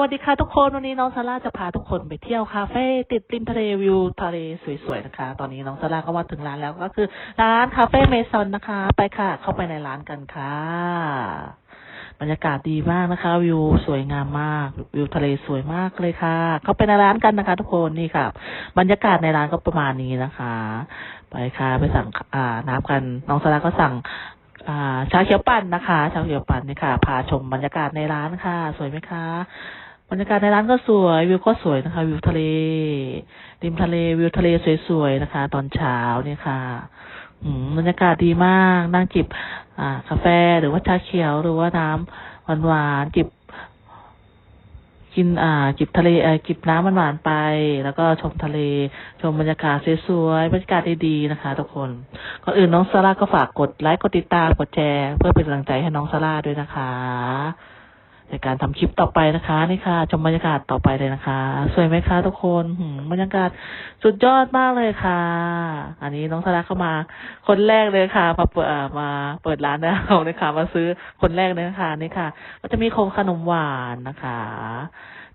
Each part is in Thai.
วัสดีค่ะทุกคน วันนี้น้องซาร่าจะพาทุกคนไปเที่ยวคาเฟ่ติดริมทะเลวิวทะเลสวยๆนะคะ ตอนนี้น้องซาร่าก็มาถึงร้านแล้วก็คือ ร้านคาเฟ่เมซอนนะคะ ไปค่ะ เข้าไปในร้านกันค่ะ บรรยากาศดีมากนะคะ วิวสวยงามมาก วิวทะเลสวยมากเลยค่ะ เข้าไปในร้านกันนะคะ ทุกคนนี่ค่ะ บรรยากาศในร้านก็ประมาณนี้นะคะ ไปค่ะไปสั่งอ่าน้ำกันน้องซาร่าก็สั่ง ชาเขียวปั่นนะคะชาเขียวปั่นนี่ค่ะพาชมบรรยากาศในร้านค่ะ สวยไหมคะบรรยากาศในร้านก็สวยวิวก็สวยนะคะ วิวทะเลริมทะเลวิวทะเลสวยๆนะคะ ตอนเช้าเนี่ยค่ะบรรยากาศดีมากนั่งจิบ อ่า กาแฟหรือว่าชาเขียวหรือว่าน้ำหวานๆจิบ กินอ่าจิบทะเลเอ่อจิบน้ำหวานๆไป แล้วก็ชมทะเล ชมบรรยากาศสวยๆบรรยากาศดีๆนะคะทุกคนก่อนอื่นน้องซาร่าก็ฝากกดไลค์กดติดตามกดแชร์ เพื่อเป็นกำลังใจให้น้องซาร่าด้วยนะคะ ในการทำคลิปต่อไปนะคะนี่ค่ะชมบรรยากาศต่อไปเลยนะคะ สวยไหมคะทุกคนบรรยากาศสุดยอดมากเลยค่ะ อันนี้น้องซาร่าเข้ามา คนแรกเลยค่ะ มาเปิดอ่ามาเปิดร้านนะเขาเลยค่ะมาซื้อคนแรกเลยนะคะนี่ค่ะ ก็จะมีโครงขนมหวานนะคะ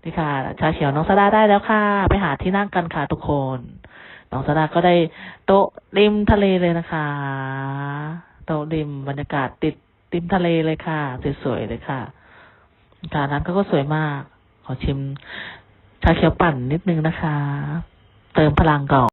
นี่ค่ะ ชาเขียวน้องซาร่าได้แล้วค่ะ ไปหาที่นั่งกันค่ะทุกคนน้องสดาก็ได้โต๊ะริมทะเลเลยนะคะโต๊ะริมบรรยากาศติดริมทะเลเลยค่ะสวยๆเลยค่ะ จานร้านก็ก็สวยมาก ขอชิมชาเขียวปั่นนิดนึงนะคะ เติมพลังก่อน